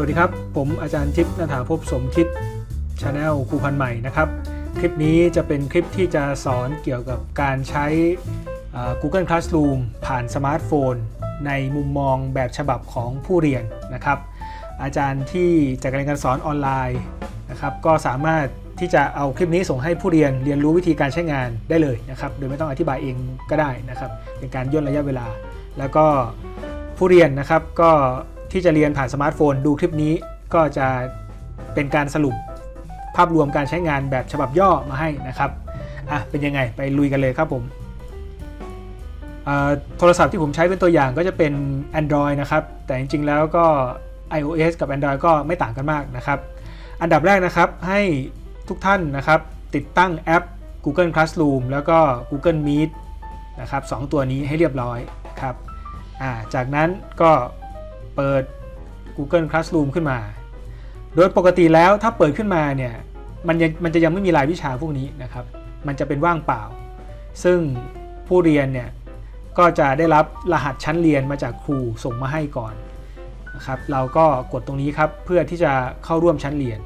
วัสดีครับ ผมอาจารย์ทิพย์นาถาภพสมคิดชาแนลครูพันใหม่นะครับ คลิปนี้จะเป็นคลิปที่จะสอนเกี่ยวกับการใช้ Google Classroom ผ่านสมาร์ทโฟน ในมุมมองแบบฉบับของผู้เรียนนะครับ อาจารย์ที่จัดการเรียนการสอนออนไลน์นะครับก็สามารถที่จะเอาคลิปนี้ส่งให้ผู้เรียนเรียนรู้วิธีการใช้งานได้เลยนะครับ โดยไม่ต้องอธิบายเองก็ได้นะครับเป็นการย่นระยะเวลา แล้วก็ผู้เรียนนะครับก็ ที่จะเรียนผ่านสมาร์ทโฟน ดูคลิปนี้ก็จะเป็นการสรุปภาพรวมการใช้งานแบบฉบับย่อมาให้นะครับอะเป็นยังไงไปลุยกันเลยครับผมอ่าโทรศัพท์ที่ผมใช้เป็นตัวอย่างก็จะเป็น Android นะครับ แต่จริงๆแล้วก็ iOS กับ Android ก็ไม่ต่างกันมากนะครับ อันดับแรกนะครับให้ทุกท่านนะครับติดตั้งแอป Google Classroom แล้วก็ Google Meet นะครับสองตัวนี้ให้เรียบร้อยครับอ่าจากนั้นก็ เปิด Google Classroom ขึ้นมา โดยปกติแล้วถ้าเปิดขึ้นมาเนี่ยมันยังมันจะยังไม่มีรายวิชาพวกนี้นะครับ มันจะเป็นว่างเปล่า ซึ่งผู้เรียนเนี่ยก็จะได้รับรหัสชั้นเรียนมาจากครูส่งมาให้ก่อนนะครับ เราก็กดตรงนี้ครับเพื่อที่จะเข้าร่วมชั้นเรียน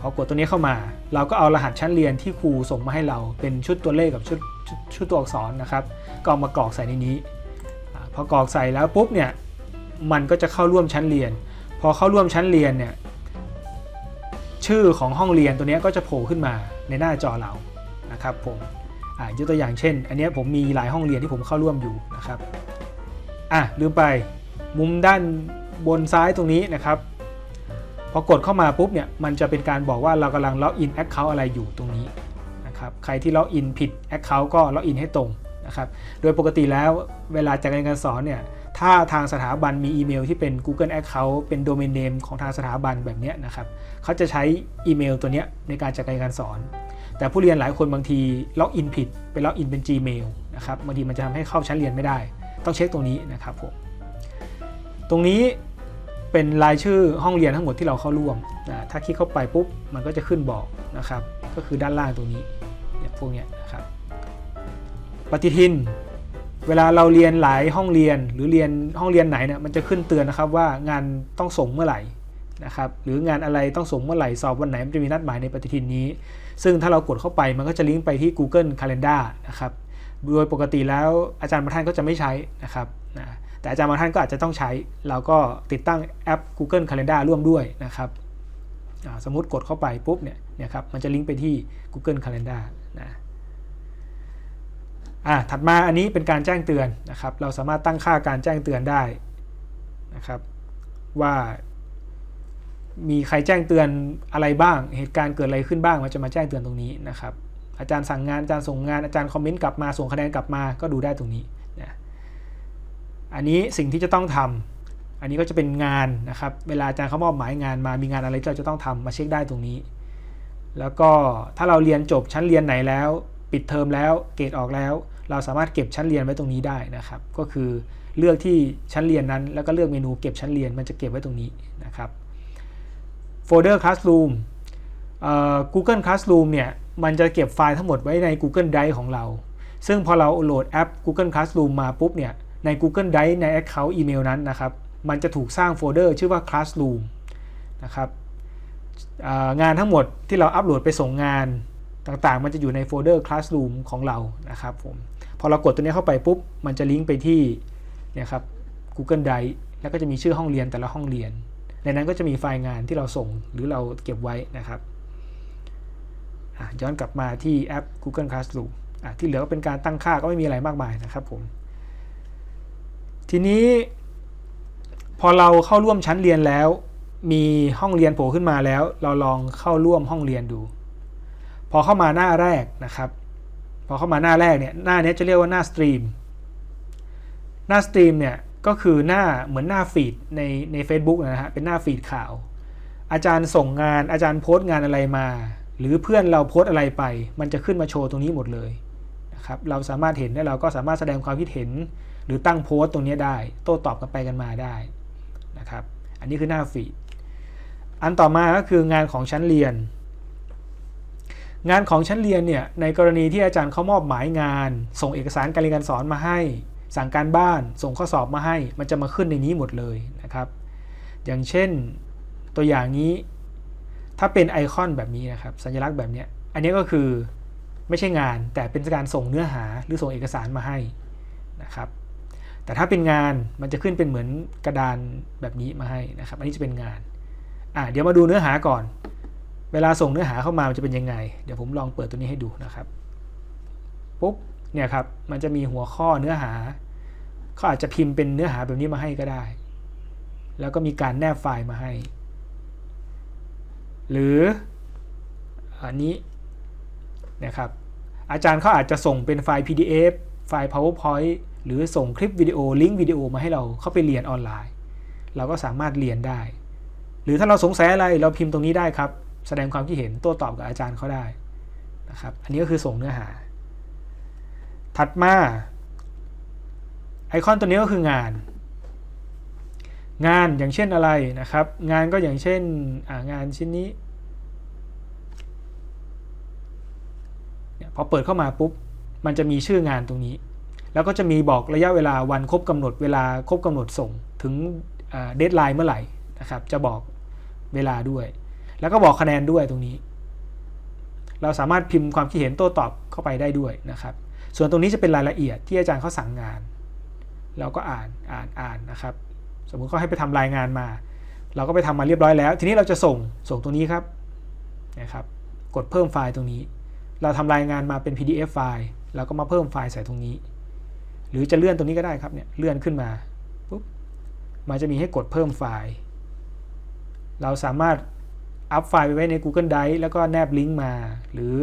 พอกดตรงนี้เข้ามา เราก็เอารหัสชั้นเรียนที่ครูส่งมาให้เราเป็นชุดตัวเลขกับชุดชุดตัวอักษรนะครับ ก็เอามากรอกใส่ในนี้ พอกรอกใส่แล้วปุ๊บเนี่ยมันก็จะเข้าร่วมชั้นเรียน พอเข้าร่วมชั้นเรียนเนี่ยชื่อของห้องเรียนตัวนี้ก็จะโผล่ขึ้นมาในหน้าจอเรานะครับผมอ่ายกตัวอย่างเช่น อันนี้ผมมีหลายห้องเรียนที่ผมเข้าร่วมอยู่นะครับอะลืมไปมุมด้านบนซ้ายตรงนี้นะครับ พอกดเข้ามาปุ๊บเนี่ยมันจะเป็นการบอกว่าเรากำลังล็อกอินแอคเคาท์อะไรอยู่ตรงนี้นะครับใครที่ล็อกอินผิดแอคเคาท์ก็ล็อกอินให้ตรง นะครับ โดยปกติแล้วเวลาจัดการการสอนเนี่ย ถ้าทางสถาบันมีอีเมลที่เป็น Google Account เป็นโดเมนเนมของทางสถาบันแบบนี้นะครับ เขาจะใช้อีเมลตัวนี้ในการจัดการการสอน แต่ผู้เรียนหลายคนบางทีล็อกอินผิดไปล็อกอินเป็น Gmail นะครับ บางทีมันจะทำให้เข้าชั้นเรียนไม่ได้ ต้องเช็คตรงนี้นะครับผม ตรงนี้เป็นรายชื่อห้องเรียนทั้งหมดที่เราเข้าร่วมนะถ้าคลิกเข้าไปปุ๊บ มันก็จะขึ้นบอกนะครับ ก็คือด้านล่างตรงนี้เนี่ยพวกเนี้ยนะครับ ปฏิทิน เวลาเราเรียนหลายห้องเรียนหรือเรียนห้องเรียนไหนเนี่ยมันจะขึ้นเตือนนะครับว่างานต้องส่งเมื่อไหร่นะครับหรืองานอะไรต้องส่งเมื่อไหร่สอบวันไหนมันจะมีนัดหมายในปฏิทินนี้ ซึ่งถ้าเรากดเข้าไปมันก็จะลิงก์ไปที่ Google Calendar นะครับโดยปกติแล้วอาจารย์บางท่านก็จะไม่ใช้นะครับนะแต่อาจารย์บางท่านก็อาจจะต้องใช้ เราก็ติดตั้งแอป Google Calendar ร่วมด้วยนะครับสมมติกดเข้าไปปุ๊บเนี่ยนี่ยครับมันจะลิงก์ไปที่ Google Calendar นะ อะถัดมาอันนี้เป็นการแจ้งเตือนนะครับ เราสามารถตั้งค่าการแจ้งเตือนได้นะครับว่ามีใครแจ้งเตือนอะไรบ้าง เหตุการณ์เกิดอะไรขึ้นบ้าง มันจะมาแจ้งเตือนตรงนี้นะครับ อาจารย์สั่งงาน อาจารย์ส่งงาน อาจารย์คอมเมนต์กลับมา ส่งคะแนนกลับมา ก็ดูได้ตรงนี้นะอันนี้สิ่งที่จะต้องทำอันนี้ก็จะเป็นงานนะครับ เวลาอาจารย์เขามอบหมายงานมา มีงานอะไรที่เราจะต้องทำมาเช็คได้ตรงนี้ แล้วก็ถ้าเราเรียนจบชั้นเรียนไหนแล้ว ปิดเทอมแล้ว เกรดออกแล้ว เราสามารถเก็บชั้นเรียนไว้ตรงนี้ได้นะครับ ก็คือเลือกที่ชั้นเรียนนั้น แล้วก็เลือกเมนูเก็บชั้นเรียนมันจะเก็บไว้ตรงนี้นะครับโฟลเดอร์ Classroom เอ่อ Google Classroom เนี่ยมันจะเก็บไฟล์ทั้งหมดไว้ใน Google Drive ของเรา ซึ่งพอเราโหลดแอป Google Classroom มาปุ๊บเนี่ยใน Google Drive ใน Account อีเมลนั้นนะครับ มันจะถูกสร้างโฟลเดอร์ชื่อว่า Classroom นะครับงานทั้งหมดที่เราอัปโหลดไปส่งงานต่างๆ มันจะอยู่ในโฟลเดอร์ Classroom ของเรานะครับผม พอเรากดตัวนี้เข้าไปปุ๊บ มันจะลิงก์ไปที่เนี่ยครับ Google Drive แล้วก็จะมีชื่อห้องเรียนแต่ละห้องเรียน ในนั้นก็จะมีไฟล์งานที่เราส่งหรือเราเก็บไว้นะครับย้อนกลับมาที่แอป Google Classroom อะที่เหลือก็เป็นการตั้งค่าก็ไม่มีอะไรมากมายนะครับผม ทีนี้พอเราเข้าร่วมชั้นเรียนแล้ว มีห้องเรียนโผล่ขึ้นมาแล้ว เราลองเข้าร่วมห้องเรียนดู พอเข้ามาหน้าแรกนะครับ พอเข้ามาหน้าแรกเนี่ยหน้านี้จะเรียกว่าหน้าสตรีมหน้าสตรีมเนี่ยก็คือหน้าเหมือนหน้าฟีดในใน a c e b o o k นะฮะเป็นหน้าฟีดข่าว อาจารย์ส่งงานอาจารย์โพสต์งานอะไรมา หรือเพื่อนเราโพสต์อะไรไป มันจะขึ้นมาโชว์ตรงนี้หมดเลยนะครับเราสามารถเห็นและเราก็สามารถแสดงความคิดเห็น หรือตั้งโพสต์ตรงนี้ได้ โต้ตอบกันไปกันมาได้นะครับอันนี้คือหน้าฟีดอันต่อมาก็คืองานของชั้นเรียน งานของชั้นเรียนเนี่ยในกรณีที่อาจารย์เขามอบหมายงาน ส่งเอกสารการเรียนการสอนมาให้ สั่งการบ้าน ส่งข้อสอบมาให้ มันจะมาขึ้นในนี้หมดเลยนะครับ อย่างเช่นตัวอย่างนี้ถ้าเป็นไอคอนแบบนี้นะครับ สัญลักษณ์แบบเนี้ยอันนี้ก็คือไม่ใช่งานแต่เป็นการส่งเนื้อหาหรือส่งเอกสารมาให้นะครับ แต่ถ้าเป็นงานมันจะขึ้นเป็นเหมือนกระดานแบบนี้มาให้นะครับ อันนี้จะเป็นงานอะเดี๋ยวมาดูเนื้อหาก่อน เวลาส่งเนื้อหาเข้ามามันจะเป็นยังไง เดี๋ยวผมลองเปิดตัวนี้ให้ดูนะครับปุ๊บเนี่ยครับมันจะมีหัวข้อเนื้อหาเขาอาจจะพิมพ์เป็นเนื้อหาแบบนี้มาให้ก็ได้ แล้วก็มีการแนบไฟล์มาให้ หรืออันนี้นะครับอาจารย์เขาอาจจะส่งเป็นไฟล์ PDF ไฟล์ PowerPoint หรือส่งคลิปวิดีโอลิงก์วิดีโอมาให้เราเข้าไปเรียนออนไลน์ เราก็สามารถเรียนได้ หรือถ้าเราสงสัยอะไรเราพิมพ์ตรงนี้ได้ครับ แสดงความคิดเห็นโต้ตอบกับอาจารย์เขาได้นะครับ อันนี้ก็คือส่งเนื้อหา ถัดมาไอคอนตัวนี้ก็คืองาน งานอย่างเช่นอะไรนะครับ งานก็อย่างเช่นงานชิ้นนี้พอเปิดเข้ามาปุ๊บ มันจะมีชื่องานตรงนี้ แล้วก็จะมีบอกระยะเวลาวันครบกำหนดเวลาครบกำหนดส่งถึงเดทไลน์เมื่อไหร่นะครับ จะบอกเวลาด้วย แล้วก็บอกคะแนนด้วยตรงนี้ เราสามารถพิมพ์ความคิดเห็นโต้ตอบเข้าไปได้ด้วยนะครับ ส่วนตรงนี้จะเป็นรายละเอียดที่อาจารย์เขาสั่งงาน เราก็อ่านอ่านอ่านนะครับ สมมุติเขาให้ไปทำรายงานมา เราก็ไปทำมาเรียบร้อยแล้ว ทีนี้เราจะส่งส่งตรงนี้ครับนะครับ กดเพิ่มไฟล์ตรงนี้ เราทำรายงานมาเป็น PDF ไฟล์เราก็มาเพิ่มไฟล์ใส่ตรงนี้ หรือจะเลื่อนตรงนี้ก็ได้ครับเนี่ยเลื่อนขึ้นมาปุ๊บมันจะมีให้กดเพิ่มไฟล์ เราสามารถ อัพไฟล์ไปไว้ใน Google Drive แล้วก็แนบลิงก์มา หรือ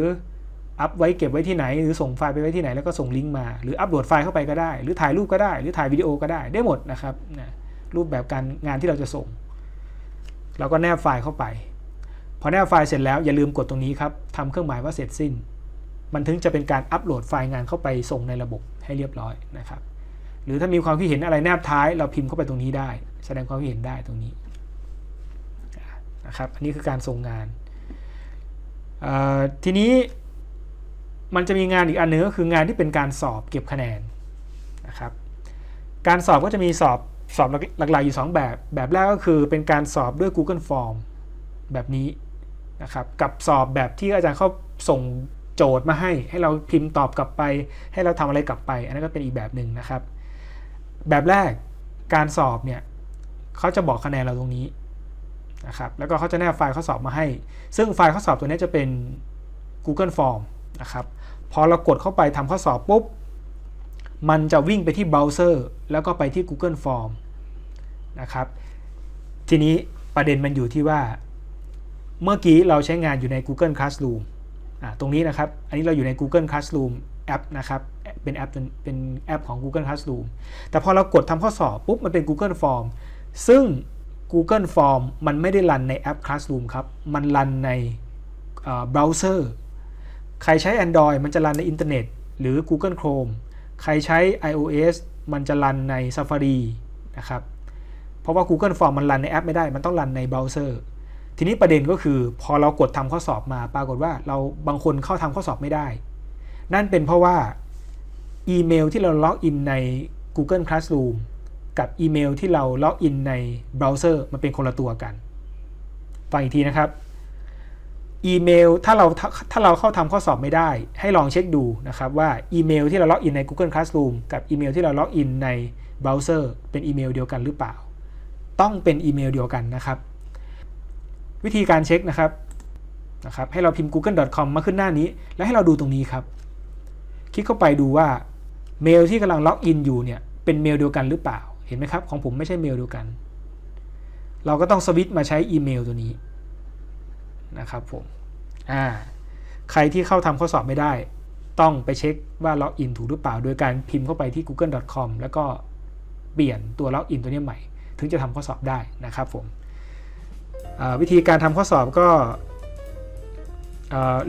อัพไว้เก็บไว้ที่ไหน หรือส่งไฟล์ไปไว้ที่ไหนแล้วก็ส่งลิงก์มา หรืออัปโหลดไฟล์เข้าไปก็ได้ หรือถ่ายรูปก็ได้ หรือถ่ายวิดีโอก็ได้ ได้หมดนะครับนะรูปแบบการงานที่เราจะส่ง เราก็แนบไฟล์เข้าไป พอแนบไฟล์เสร็จแล้วอย่าลืมกดตรงนี้ครับทำเครื่องหมายว่าเสร็จสิ้น มันถึงจะเป็นการอัปโหลดไฟล์งานเข้าไปส่งในระบบให้เรียบร้อยนะครับ หรือถ้ามีความคิดเห็นอะไรแนบท้าย เราพิมพ์เข้าไปตรงนี้ได้ แสดงความคิดเห็นได้ตรงนี้ นะครับอันนี้คือการส่งงาน ทีนี้มันจะมีงานอีกอันหนึงก็คืองานที่เป็นการสอบเก็บคะแนนนะครับการสอบก็จะมีสอบสอบหลักๆอยู่ 2 แบบ แบบแรกก็คือเป็นการสอบด้วย Google Form แบบนี้นะครับกับสอบแบบที่อาจารย์เขาส่งโจทย์มาให้ ให้เราพิมพ์ตอบกลับไป ให้เราทำอะไรกลับไป อันนั้นก็เป็นอีกแบบหนึ่งนะครับ แบบแรกการสอบเนี่ยเขาจะบอกคะแนนเราตรงนี้ นะครับแล้วก็เขาจะแนบไฟล์ข้อสอบมาให้ ซึ่งไฟล์ข้อสอบตัวนี้จะเป็น Google Form นะครับพอเรากดเข้าไปทำข้อสอบปุ๊บ มันจะวิ่งไปที่เบราว์เซอร์แล้วก็ไปที่ Google Form นะครับทีนี้ประเด็นมันอยู่ที่ว่า เมื่อกี้เราใช้งานอยู่ใน Google Classroom ตรงนี้นะครับ อันนี้เราอยู่ใน Google Classroom แอปนะครับเป็นแอปเป็นแอปของ Google Classroom แต่พอเรากดทำข้อสอบปุ๊บมันเป็น Google Form ซึ่ง Google Form มันไม่ได้รันในแอป Classroom ครับ มันรันในเบราว์เซอร์ ใครใช้ Android มันจะรันในอินเทอร์เน็ต หรือ Google Chrome ใครใช้ iOS มันจะรันใน Safari นะครับ เพราะว่า Google Form มันรันในแอปไม่ได้ มันต้องรันในเบราว์เซอร์ ทีนี้ประเด็นก็คือพอเรากดทำข้อสอบมา ปรากฏว่าเราบางคนเข้าทำข้อสอบไม่ได้ นั่นเป็นเพราะว่าอีเมลที่เราล็อกอินใน Google Classroom กับอีเมลที่เราล็อกอินในเบราว์เซอร์มันเป็นคนละตัวกันฟังอีกทีนะครับอีเมลถ้าเราถ้าเราเข้าทำข้อสอบไม่ได้ ให้ลองเช็คดูนะครับว่าอีเมลที่เราล็อกอินใน Google Classroom กับอีเมลที่เราล็อกอินในเบราว์เซอร์เป็นอีเมลเดียวกันหรือเปล่า ต้องเป็นอีเมลเดียวกันนะครับ วิธีการเช็คนะครับนะครับให้เราพิมพ์ google.com มาขึ้นหน้านี้ แล้วให้เราดูตรงนี้ครับ คลิกเข้าไปดูว่าเมลที่กำลังล็อกอินอยู่เนี่ยเป็นเมลเดียวกันหรือเปล่า เห็นไหมครับ ของผมไม่ใช่เมลเดียวกัน เราก็ต้องสวิตช์มาใช้อีเมลตัวนี้นะครับผมอ่าใครที่เข้าทำข้อสอบไม่ได้ ต้องไปเช็คว่าล็อกอินถูกหรือเปล่า โดยการพิมพ์เข้าไปที่ google.com แล้วก็เปลี่ยนตัวล็อกอินตัวนี้ใหม่ ถึงจะทำข้อสอบได้นะครับผมวิธีการทำข้อสอบก็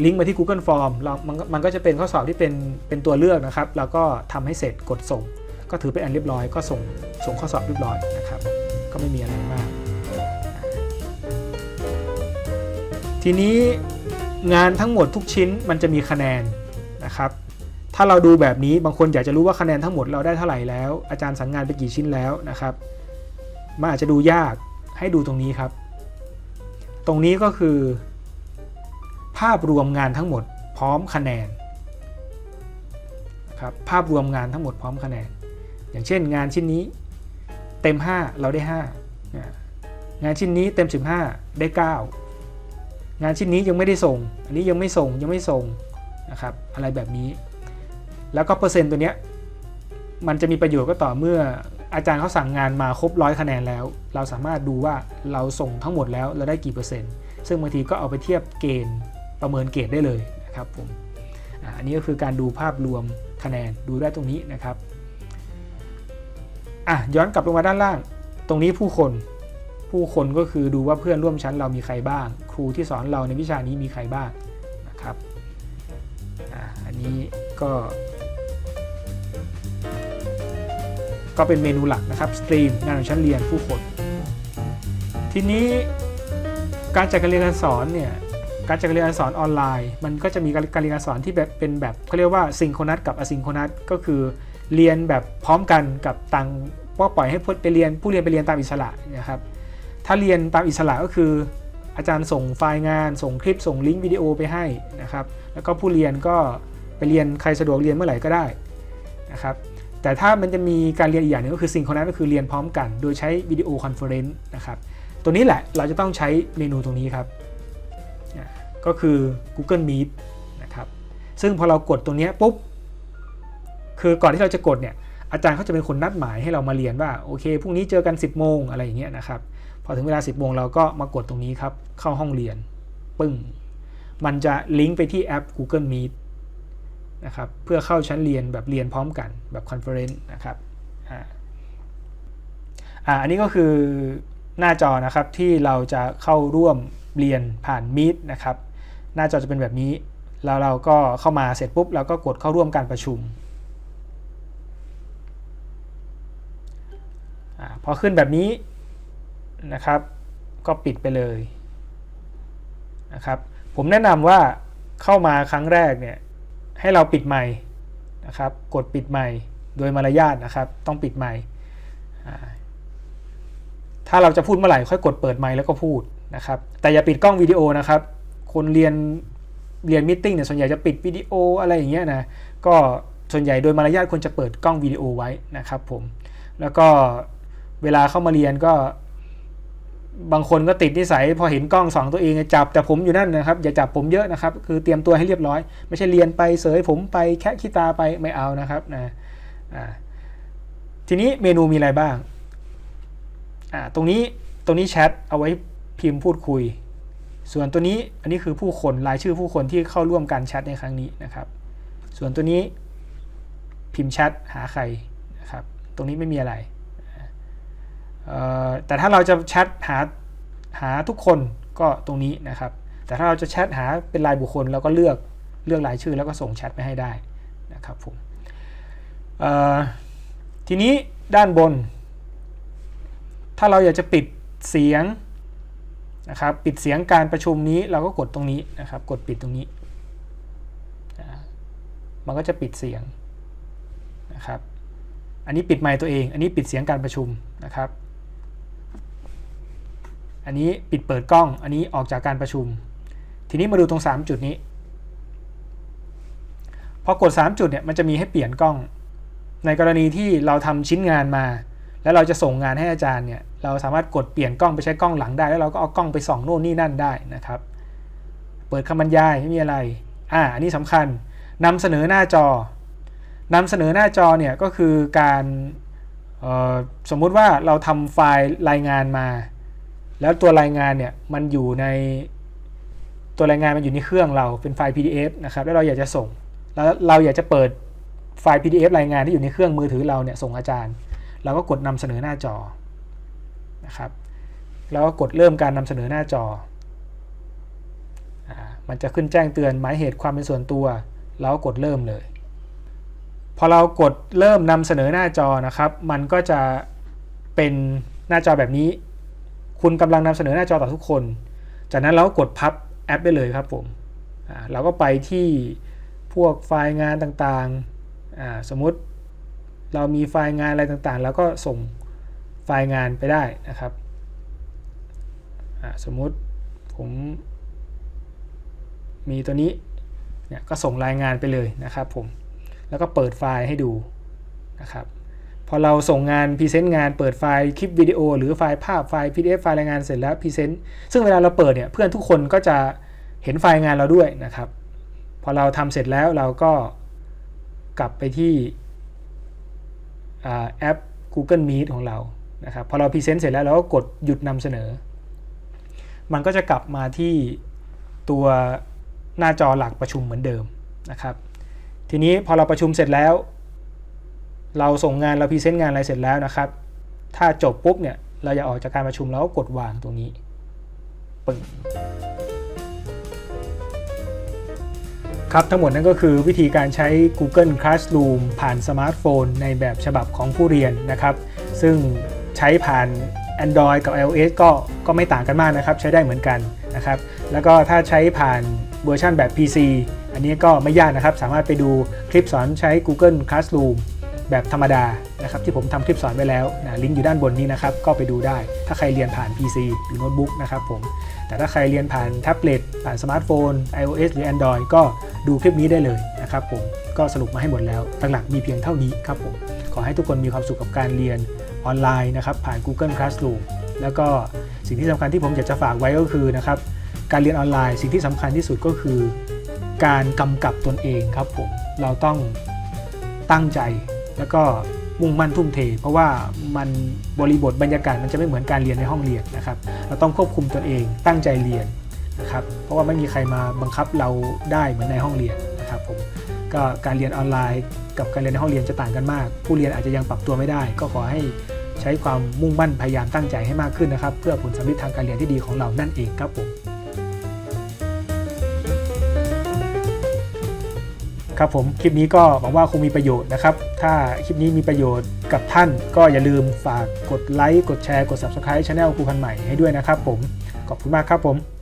ลิงก์มาที่ Google Form เรามันก็จะเป็นข้อสอบที่เป็นเป็นตัวเลือกนะครับ แล้วก็ทำให้เสร็จกดส่ง ก็ถือเป็นอันเรียบร้อยก็ส่งส่งข้อสอบเรียบร้อยนะครับ ก็ไม่มีอะไรมาก ทีนี้งานทั้งหมดทุกชิ้นมันจะมีคะแนนนะครับ ถ้าเราดูแบบนี้บางคนอยากจะรู้ว่าคะแนนทั้งหมดเราได้เท่าไหร่แล้ว อาจารย์สั่งงานไปกี่ชิ้นแล้วนะครับมันอาจจะดูยากให้ดูตรงนี้ครับ ตรงนี้ก็คือ ภาพรวมงานทั้งหมดพร้อมคะแนนนะครับภาพรวมงานทั้งหมดพร้อมคะแนน อย่างเช่นงานชิ้นนี้เต็ม 5 เราได้ 5 งานชิ้นนี้เต็ม 15 ได้ 9 งานชิ้นนี้ยังไม่ได้ส่ง อันนี้ยังไม่ส่งยังไม่ส่งนะครับอะไรแบบนี้ แล้วก็เปอร์เซ็นต์ตัวเนี้ยมันจะมีประโยชน์ก็ต่อเมื่ออาจารย์เขาสั่งงานมาครบร้อยคะแนนแล้ว เราสามารถดูว่าเราส่งทั้งหมดแล้วเราได้กี่เปอร์เซ็นต์ ซึ่งบางทีก็เอาไปเทียบเกณฑ์ประเมินเกรดได้เลยนะครับผมอันนี้ก็คือการดูภาพรวมคะแนนดูได้ตรงนี้นะครับ อะย้อนกลับลงมาด้านล่าง ตรงนี้ผู้คน ผู้คนก็คือดูว่าเพื่อนร่วมชั้นเรามีใครบ้าง ครูที่สอนเราในวิชานี้มีใครบ้างนะครับอะอันนี้ก็ ก็เป็นเมนูหลักนะครับสตรีมงานของชั้นเรียนผู้คน ทีนี้การจัดการเรียนการสอนเนี่ยการจัดการเรียนการสอนออนไลน์ มันก็จะมีการเรียนการสอนที่แบบเป็นแบบเขาเรียกว่าซิงโครนัสกับอะซิงโครนัสก็คือ เรียนแบบพร้อมกันกับต่างว่าปล่อยให้ไปเรียนผู้เรียนไปเรียนตามอิสระนะครับถ้าเรียนตามอิสระก็คือ อาจารย์ส่งไฟล์งาน ส่งคลิปส่งลิงก์วิดีโอไปให้นะครับแล้วก็ผู้เรียนก็ไปเรียนใครสะดวกเรียนเมื่อไหร่ก็ได้นะครับแต่ถ้ามันจะมีการเรียนอีกอย่างหนึงก็คือซิงครนัสก็คือเรียนพร้อมกัน โดยใช้วิดีโอคอนเฟอเรนซ์นะครับตัวนี้แหละเราจะต้องใช้เมนูตรงนี้ครับก็คือ Google Meet นะครับซึ่งพอเรากดตรงนี้ปุ๊บ คือก่อนที่เราจะกดเนี่ยอาจารย์เขาจะเป็นคนนัดหมายให้เรามาเรียนว่าโอเคพรุ่งนี้เจอกัน 10โมงอะไรอย่างเงี้ยนะครับพอถึงเวลา 10โมงเราก็มากดตรงนี้ครับเข้าห้องเรียนปึ้งมันจะลิงก์ไปที่แอป Google Meet นะครับเพื่อเข้าชั้นเรียนแบบเรียนพร้อมกันแบบคอนเฟอเรนซ์นะครับอ่าอ่าอันนี้ก็คือหน้าจอนะครับที่เราจะเข้าร่วมเรียนผ่าน Meet นะครับหน้าจอจะเป็นแบบนี้ แล้วเราก็เข้ามาเสร็จปุ๊บเราก็กดเข้าร่วมการประชุม อาพอขึ้นแบบนี้นะครับ ก็ปิดไปเลยนะครับ ผมแนะนำว่าเข้ามาครั้งแรกเนี่ยให้เราปิดไมค์นะครับ กดปิดไมค์โดยมารยาทนะครับ ต้องปิดไมค์อ่าถ้าเราจะพูดเมื่อไหร่ค่อยกดเปิดไมค์แล้วก็พูดนะครับ แต่อย่าปิดกล้องวิดีโอนะครับ คนเรียนเรียนมิทติ้งเนี่ยส่วนใหญ่จะปิดวิดีโออะไรอย่างเงี้ยนะ ก็ส่วนใหญ่โดยมารยาทควรจะเปิดกล้องวิดีโอไว้นะครับผม แล้วก็ เวลาเข้ามาเรียนก็ บางคนก็ติดนิสัย พอเห็นกล้องสองตัวเองจับแต่ผมอยู่นั่นนะครับ อย่าจับผมเยอะนะครับ คือเตรียมตัวให้เรียบร้อย ไม่ใช่เรียนไปเสยผมไปแค่ขี้ตาไปไม่เอานะครับนะทีนี้เมนูมีอะไรบ้างตรงนี้ตรงนี้แชทเอาไว้พิมพ์พูดคุย ส่วนตัวนี้อันนี้คือผู้คนรายชื่อผู้คนที่เข้าร่วมการแชทในครั้งนี้นะครับ ส่วนตัวนี้พิมพ์แชทหาใครนะครับ ตรงนี้ไม่มีอะไร แต่ถ้าเราจะแชทหาหาทุกคนก็ตรงนี้นะครับ แต่ถ้าเราจะแชทหาเป็นรายบุคคลเราก็เลือกเลือกรายชื่อแล้วก็ส่งแชทไปให้ได้นะครับผมทีนี้ด้านบน ถ้าเราอยากจะปิดเสียงนะครับปิดเสียงการประชุมนี้เราก็กดตรงนี้นะครับกดปิดตรงนี้ มันก็จะปิดเสียงนะครับอันนี้ปิดไมค์ตัวเอง อันนี้ปิดเสียงการประชุมนะครับ อันนี้ปิดเปิดกล้อง อันนี้ออกจากการประชุม ทีนี้มาดูตรง 3 จุดนี้ พอกด 3 จุดเนี่ยมันจะมีให้เปลี่ยนกล้อง ในกรณีที่เราทำชิ้นงานมา แล้วเราจะส่งงานให้อาจารย์เนี่ยเราสามารถกดเปลี่ยนกล้องไปใช้กล้องหลังได้ แล้วเราก็เอากล้องไปส่องโน่นนี่นั่นได้นะครับ เปิดคำบรรยายไม่มีอะไร อ่าอันนี้สำคัญนำเสนอหน้าจอนำเสนอหน้าจอเนี่ยก็คือการสมมุติว่าเราทำไฟล์รายงานมา แล้วตัวรายงานเนี่ยมันอยู่ในตัวรายงานมันอยู่ในเครื่องเราเป็นไฟล์ PDF นะครับแล้วเราอยากจะส่ง แล้วเราอยากจะเปิดไฟล์ PDF รายงานที่อยู่ในเครื่องมือถือเราเนี่ยส่งอาจารย์ เราก็กดนำเสนอหน้าจอนะครับแล้วก็กดเริ่มการนำเสนอหน้าจออามันจะขึ้นแจ้งเตือนหมายเหตุความเป็นส่วนตัวเราก็กดเริ่มเลย พอเรากดเริ่มนำเสนอหน้าจอนะครับ มันก็จะเป็นหน้าจอแบบนี้ คุณกำลังนำเสนอหน้าจอต่อทุกคน จากนั้นเราก็กดพับแอปได้เลยครับผมเราก็ไปที่พวกไฟล์งานต่างๆ สมมุติเรามีไฟล์งานอะไรต่างๆ แล้วก็ส่งไฟล์งานไปได้นะครับ สมมุติผมมีตัวนี้เนี่ยก็ส่งรายงานไปเลยนะครับผม แล้วก็เปิดไฟล์ให้ดูนะครับ พอเราส่งงานพรีเซนต์งานเปิดไฟล์คลิปวิดีโอ หรือไฟล์ภาพไฟล์ PDF ไฟล์รายงานเสร็จแล้วพรีเซนต์ซึ่งเวลาเราเปิดเนี่ยเพื่อนทุกคนก็จะเห็นไฟล์งานเราด้วยนะครับ พอเราทำเสร็จแล้วเราก็กลับไปที่แอป Google Meet ของเรานะครับพอเราพรีเซนต์เสร็จแล้วเราก็กดหยุดนำเสนอ มันก็จะกลับมาที่ตัวหน้าจอหลักประชุมเหมือนเดิมนะครับ ทีนี้พอเราประชุมเสร็จแล้ว เราส่งงานเราพรีเซนต์งานอะไรเสร็จแล้วนะครับ ถ้าจบปุ๊บเนี่ยเราอยากออกจากการประชุมเราก็กดวางตรงนี้ปึ้งครับทั้งหมดนั่นก็คือวิธีการใช้ Google Classroom ผ่านสมาร์ทโฟน ในแบบฉบับของผู้เรียนนะครับ ซึ่งใช้ผ่าน Android กับ iOS ก็ก็ไม่ต่างกันมากนะครับ ใช้ได้เหมือนกันนะครับ แล้วก็ถ้าใช้ผ่านเวอร์ชันแบบ PC อันนี้ก็ไม่ยากนะครับ สามารถไปดูคลิปสอนใช้ Google Classroom แบบธรรมดานะครับที่ผมทำคลิปสอนไว้แล้วนะลิงก์อยู่ด้านบนนี้นะครับก็ไปดูได้ ถ้าใครเรียนผ่าน PC หรือโน้ตบุ๊กนะครับผมแต่ถ้าใครเรียนผ่านแท็บเล็ตผ่านสมาร์ทโฟน iOS หรือ Android ก็ดูคลิปนี้ได้เลยนะครับผมก็สรุปมาให้หมดแล้วหลักๆมีเพียงเท่านี้ครับผมขอให้ทุกคนมีความสุขกับการเรียนออนไลน์นะครับผ่าน Google Classroom แล้วก็สิ่งที่สำคัญที่ผมอยากจะฝากไว้ก็คือนะครับการเรียนออนไลน์สิ่งที่สำคัญที่สุดก็คือ การกำกับตนเองครับผมเราต้องตั้งใจ แล้วก็มุ่งมั่นทุ่มเท เพราะว่ามันบริบทบรรยากาศมันจะไม่เหมือนการเรียนในห้องเรียนนะครับ เราต้องควบคุมตนเองตั้งใจเรียนนะครับ เพราะว่าไม่มีใครมาบังคับเราได้เหมือนในห้องเรียนนะครับผมก็การเรียนออนไลน์กับการเรียนในห้องเรียนจะต่างกันมาก ผู้เรียนอาจจะยังปรับตัวไม่ได้ ก็ขอให้ใช้ความมุ่งมั่นพยายามตั้งใจให้มากขึ้นนะครับ เพื่อผลสำเร็จทางการเรียนที่ดีของเรานั่นเองครับผม ครับผมคลิปนี้ก็หวังว่าคงมีประโยชน์นะครับ ถ้าคลิปนี้มีประโยชน์กับท่านก็อย่าลืมฝากกดไลค์กดแชร์กด Subscribe Channel ครูพันใหม่ให้ด้วยนะครับผมขอบคุณมากครับผม